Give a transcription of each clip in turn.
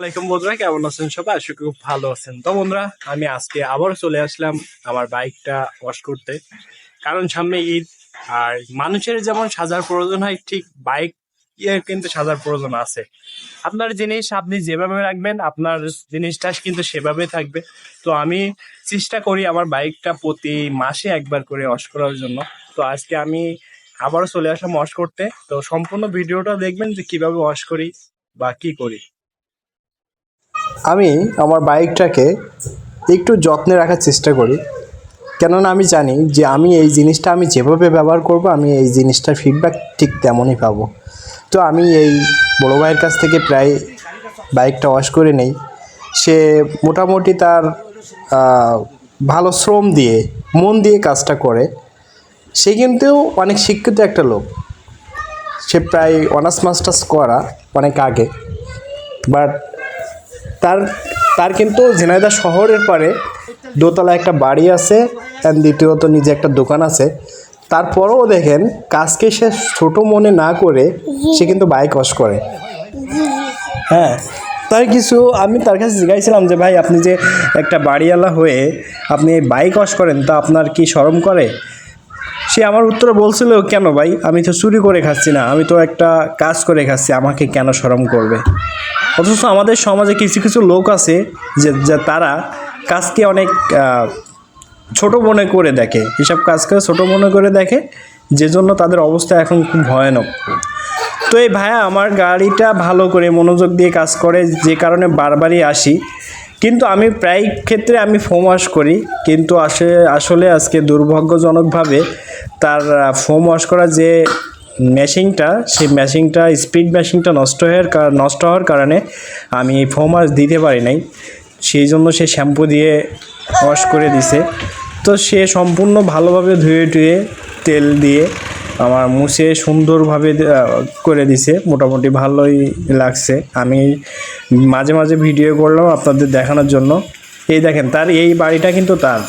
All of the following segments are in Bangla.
আসসালামাইকুম বন্ধুরা, কেমন আছেন সবাই? আশা খুব ভালো আছেন। তো বন্ধুরা, আমি আজকে আবার চলে আসলাম আমার বাইকটা ওয়াশ করতে। কারণ সামনে ঈদ, আর মানুষের যেমন সাজার প্রয়োজন হয়, ঠিক বাইক কিন্তু সাজার প্রয়োজন আছে। আপনার জিনিস আপনি যেভাবে রাখবেন, আপনার জিনিসটা কিন্তু সেভাবে থাকবে। তো আমি চেষ্টা করি আমার বাইকটা প্রতি মাসে একবার করে ওয়াশ করার জন্য। তো আজকে আমি আবারও চলে আসলাম ওয়াশ করতে। তো সম্পূর্ণ ভিডিওটা দেখবেন যে কীভাবে ওয়াশ করি বা কি করি। আমি আমার বাইকটাকে একটু যত্নে রাখার চেষ্টা করি। কেননা আমি জানি যে আমি এই জিনিসটা আমি যেভাবে ব্যবহার করব, আমি এই জিনিসটার ফিডব্যাক ঠিক তেমনই পাবো। তো আমি এই বড়ো ভাইয়ের কাছ থেকে প্রায় বাইকটা ওয়াশ করে নেই। সে মোটামুটি তার ভালো শ্রম দিয়ে, মন দিয়ে কাজটা করে। সে কিন্তু অনেক শিক্ষিত একটা লোক। সে প্রায় অনার্স মাস্টার্স করা অনেক আগে। বাট তার তার কিন্তু ঝিনাইদহ শহরের পরে দোতলা একটা বাড়ি আছে অ্যান্ড দ্বিতীয়ত নিজে একটা দোকান আছে। তারপরেও দেখেন কাজকে সে ছোট মনে না করে সে কিন্তু বাইক ওয়াশ করে। হ্যাঁ তার কিছু আমি তার কাছে জিজ্ঞাসছিলাম যে ভাই আপনি যে একটা বাড়িওয়ালা হয়ে আপনি বাইক ওয়াশ করেন তা আপনার কি শরম করে? সে আমার উত্তরে বলছিল কেন ভাই? আমি তো চুরি করে খাচ্ছি না আমি তো একটা কাজ করে খাচ্ছি আমাকে কেন শরম করবে? অথচ আমাদের সমাজে কিছু কিছু লোক আছে যে তারা কাজকে অনেক ছোট মনে করে দেখে। এসব কাজকে ছোট মনে করে দেখে যে জন্য তাদের অবস্থা এখন খুব ভয়ানক। তো এই ভাইয়া, আমার গাড়িটা ভালো করে মনোযোগ দিয়ে কাজ করে, যে কারণে বারবারই আসি। কিন্তু আমি প্রায় ক্ষেত্রে আমি ফোম ওয়াশ করি। কিন্তু আসে, আসলে আজকে দুর্ভাগ্যজনকভাবে তার ফোম ওয়াশ করা যে মেশিনটা সেই মেশিনটা স্পিড মেশিনটা নষ্ট হওয়ার নষ্ট হওয়ার কারণে আমি ফোম ওয়াশ দিতে পারি নাই। সেই জন্য সে শ্যাম্পু দিয়ে ওয়াশ করে দিছে। তো সে সম্পূর্ণ ভালোভাবে ধুয়ে টুয়ে তেল দিয়ে আমার মুছে সুন্দরভাবে করে দিছে। মোটামুটি ভালোই লাগছে। আমি মাঝে মাঝে ভিডিও করলাম আপনাদের দেখানোর জন্য। এই দেখেন, তার এই বাড়িটা কিন্তু তার।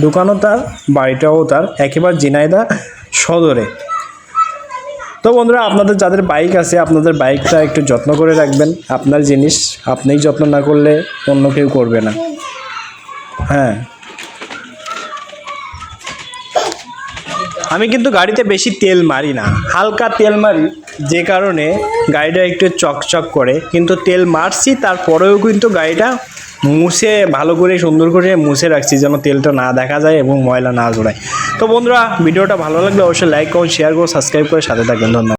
দোকানও তার, বাড়িটাও তার। একেবারে জিনাইদা সদরে। তো বন্ধুরা, আপনাদের যাদের বাইক আছে, আপনাদের বাইকটা একটু যত্ন করে রাখবেন। আপনার জিনিস আপনিই যত্ন না করলে অন্য কেউ করবে না। হ্যাঁ। আমি কিন্তু গাড়িতে বেশি তেল মারি না। হালকা তেল মারি, যে কারণে গাড়িটা একটু চকচক করে। কিন্তু তেল মারছি, তারপরেও কিন্তু গাড়িটা মুছে, ভালো করে, সুন্দর করে মুছে রাখছি যেন তেলটা না দেখা যায় এবং ময়লা না জোড়ায়। তো বন্ধুরা, ভিডিওটা ভালো লাগলে অবশ্যই লাইক করুন শেয়ার করুন সাবস্ক্রাইব করে সাথে থাকবেন। ধন্যবাদ।